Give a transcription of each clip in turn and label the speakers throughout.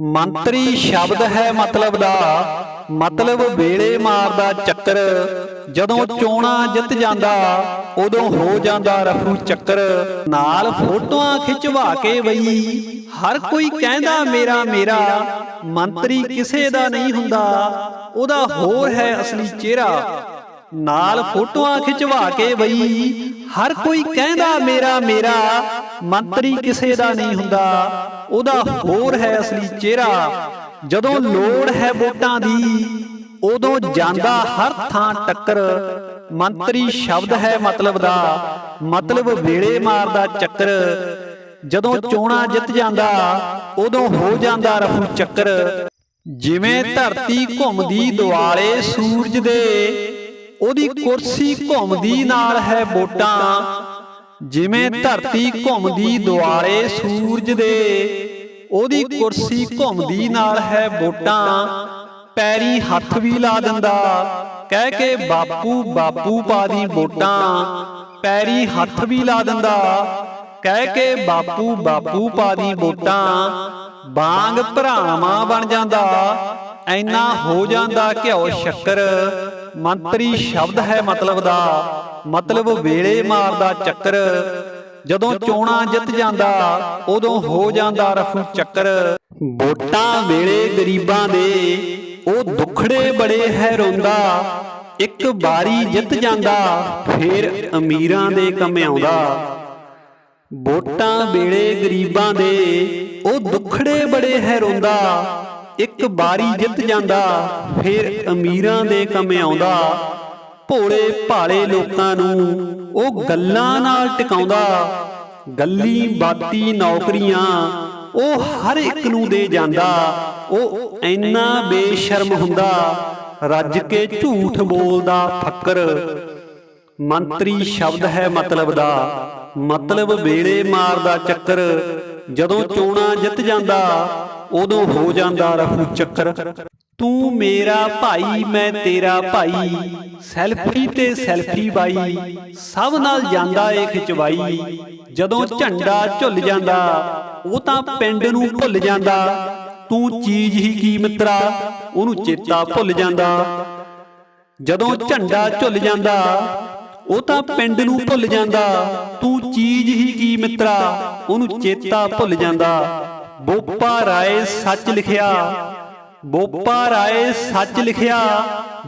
Speaker 1: ਮੰਤਰੀ ਸ਼ਬਦ ਹੈ ਮਤਲਬ ਦਾ। ਮਤਲਬ ਵੇਲੇ ਮਾਰਦਾ ਚੱਕਰ। ਜਦੋਂ ਚੋਣਾ ਜਿੱਤ ਜਾਂਦਾ, ਉਦੋਂ ਹੋ ਜਾਂਦਾ ਰਫੂ ਚੱਕਰ। ਨਾਲ ਫੋਟੋਆਂ ਖਿਚਵਾ ਕੇ ਬਈ, ਹਰ ਕੋਈ ਕਹਿੰਦਾ ਮੇਰਾ ਮੇਰਾ। ਮੰਤਰੀ ਕਿਸੇ ਦਾ ਨਹੀਂ ਹੁੰਦਾ। ਉਹਦਾ ਹੋਰ ਹੈ ਅਸਲੀ ਚਿਹਰਾ। ਨਾਲ ਫੋਟੋਆਂ ਖਿਚਵਾ ਕੇ ਬਈ, ਹਰ ਕੋਈ ਕਹਿੰਦਾ ਮੇਰਾ ਮੇਰਾ। ਮੰਤਰੀ ਕਿਸੇ ਦਾ ਨਹੀਂ ਹੁੰਦਾ। ਉਹਦਾ ਹੋਰ ਹੈ ਅਸਲੀ ਚਿਹਰਾ। ਜਦੋਂ ਲੋੜ ਹੈ ਵੋਟਾਂ ਦੀ, ਉਦੋਂ ਜਾਂਦਾ ਹਰ ਥਾਂ ਟੱਕਰ। ਮੰਤਰੀ ਸ਼ਬਦ ਹੈ ਮਤਲਬ ਦਾ, ਮਤਲਬ ਵੇਲੇ ਮਾਰਦਾ ਚੱਕਰ। ਜਦੋਂ ਚੋਣਾ ਜਿੱਤ ਜਾਂਦਾ, ਉਦੋਂ ਹੋ ਜਾਂਦਾ ਰਫੂ ਚੱਕਰ। ਜਿਵੇਂ ਧਰਤੀ ਘੁੰਮਦੀ ਦੁਆਲੇ ਸੂਰਜ ਦੇ, ਉਹਦੀ ਕੁਰਸੀ ਘੁੰਮਦੀ ਨਾਲ ਹੈ ਵੋਟਾਂ। ਜਿਵੇਂ ਧਰਤੀ ਘੁੰਮਦੀ ਦੁਆਲੇ ਸੂਰਜ ਦੇ ਉਹਦੀ ਕੁਰਸੀ ਘੁੰਮਦੀ ਨਾਲ ਹੈ ਵੋਟਾਂ ਪੈਰੀ ਹੱਥ ਵੀ ਲਾ ਦਿੰਦਾ ਕਹਿ ਕੇ ਬਾਪੂ ਬਾਪੂ ਪਾ ਦੀ ਵੋਟਾਂ ਪੈਰੀ ਹੱਥ ਵੀ ਲਾ ਦਿੰਦਾ ਕਹਿ ਕੇ ਬਾਪੂ ਬਾਪੂ ਪਾ ਦੀ ਵੋਟਾਂ ਬਾਂਗ ਭਰਾਵਾਂ ਬਣ ਜਾਂਦਾ ਐਨਾ ਹੋ ਜਾਂਦਾ ਘਿਓ ਸ਼ੱਕਰ ਮੰਤਰੀ ਸ਼ਬਦ ਹੈ ਮਤਲਬ ਦਾ। ਮਤਲਬ ਵੇਲੇ ਮਾਰਦਾ ਚੱਕਰ। ਜਦੋਂ ਚੋਣਾ ਜਿੱਤ ਜਾਂਦਾ ਉਦੋਂ ਹੋ ਜਾਂਦਾ ਰਫੂ ਚੱਕਰ। ਵੋਟਾਂ ਵੇਲੇ ਗਰੀਬਾਂ ਦੇ ਉਹ ਦੁਖੜੇ ਬੜੇ ਹੈ ਰੋਂਦਾ। ਇੱਕ ਵਾਰੀ ਜਿੱਤ ਜਾਂਦਾ ਫੇਰ ਅਮੀਰਾਂ ਦੇ ਕੰਮ ਆਉਂਦਾ। ਵੋਟਾਂ ਵੇਲੇ ਗਰੀਬਾਂ ਦੇ ਉਹ ਦੁਖੜੇ ਬੜੇ ਹੈ ਰੋਂਦਾ। ਇੱਕ ਵਾਰੀ ਜਿੱਤ ਜਾਂਦਾ ਫਿਰ ਅਮੀਰਾਂ ਦੇ ਕੰਮ ਆਉਂਦਾ। ਭੋਲੇ ਭਾਲੇ ਲੋਕਾਂ ਨੂੰ ਉਹ ਗੱਲਾਂ ਨਾਲ ਟਿਕਾਉਂਦਾ। ਗੱਲੀ ਬਾਤੀ ਨੌਕਰੀਆਂ ਉਹ ਹਰ ਇੱਕ ਨੂੰ ਦੇ ਜਾਂਦਾ। ਉਹ ਇੰਨਾ ਬੇਸ਼ਰਮ ਹੁੰਦਾ, ਰੱਜ ਕੇ ਝੂਠ ਬੋਲਦਾ ਫੱਕਰ। ਮੰਤਰੀ ਸ਼ਬਦ ਹੈ ਮਤਲਬ ਦਾ, ਮਤਲਬ ਵੇਲੇ ਮਾਰਦਾ ਚੱਕਰ। ਜਦੋਂ ਚੋਣਾ ਜਿੱਤ ਜਾਂਦਾ, ਉਦੋਂ ਹੋ ਜਾਂਦਾ ਰਫੂ ਚੱਕਰ। ਤੂੰ ਮੇਰਾ ਭਾਈ ਮੈਂ ਤੇਰਾ ਭਾਈ। ਸੈਲਫੀ ਤੇ ਸੈਲਫੀ ਬਾਈ। ਸਭ ਨਾਲ ਜਾਂਦਾ ਏ ਖਿਚਵਾਈ ਜਦੋਂ ਝੰਡਾ ਝੁੱਲ ਜਾਂਦਾ ਉਹ ਤਾਂ ਪਿੰਡ ਨੂੰ ਭੁੱਲ ਜਾਂਦਾ। ਤੂੰ ਚੀਜ਼ ਹੀ ਕੀ ਮਿੱਤਰਾ ਉਹਨੂੰ ਚੇਤਾ ਭੁੱਲ ਜਾਂਦਾ। ਜਦੋਂ। ਝੰਡਾ ਝੁੱਲ ਜਾਂਦਾ ਉਹ ਤਾਂ ਪਿੰਡ ਨੂੰ ਭੁੱਲ ਜਾਂਦਾ। ਤੂੰ ਚੀਜ਼ ਹੀ ਕੀ ਮਿੱਤਰਾ ਉਹਨੂੰ ਚੇਤਾ ਭੁੱਲ ਜਾਂਦਾ। ਬੋਪਾ ਰਾਏ ਸੱਚ ਲਿਖਿਆ। ਬੋਪਾ ਰਾਏ ਸੱਚ ਲਿਖਿਆ,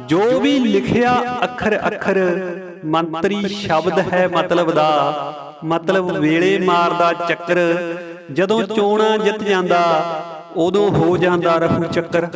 Speaker 1: ਜੋ ਵੀ ਲਿਖਿਆ ਅੱਖਰ ਅੱਖਰ, ਮੰਤਰੀ ਸ਼ਬਦ ਹੈ ਮਤਲਬ ਦਾ, ਮਤਲਬ ਵੇਲੇ ਮਾਰਦਾ ਚੱਕਰ, ਜਦੋਂ ਚੋਣਾ ਜਿੱਤ ਜਾਂਦਾ, ਉਦੋਂ ਹੋ ਜਾਂਦਾ ਰਹੂ ਚੱਕਰ।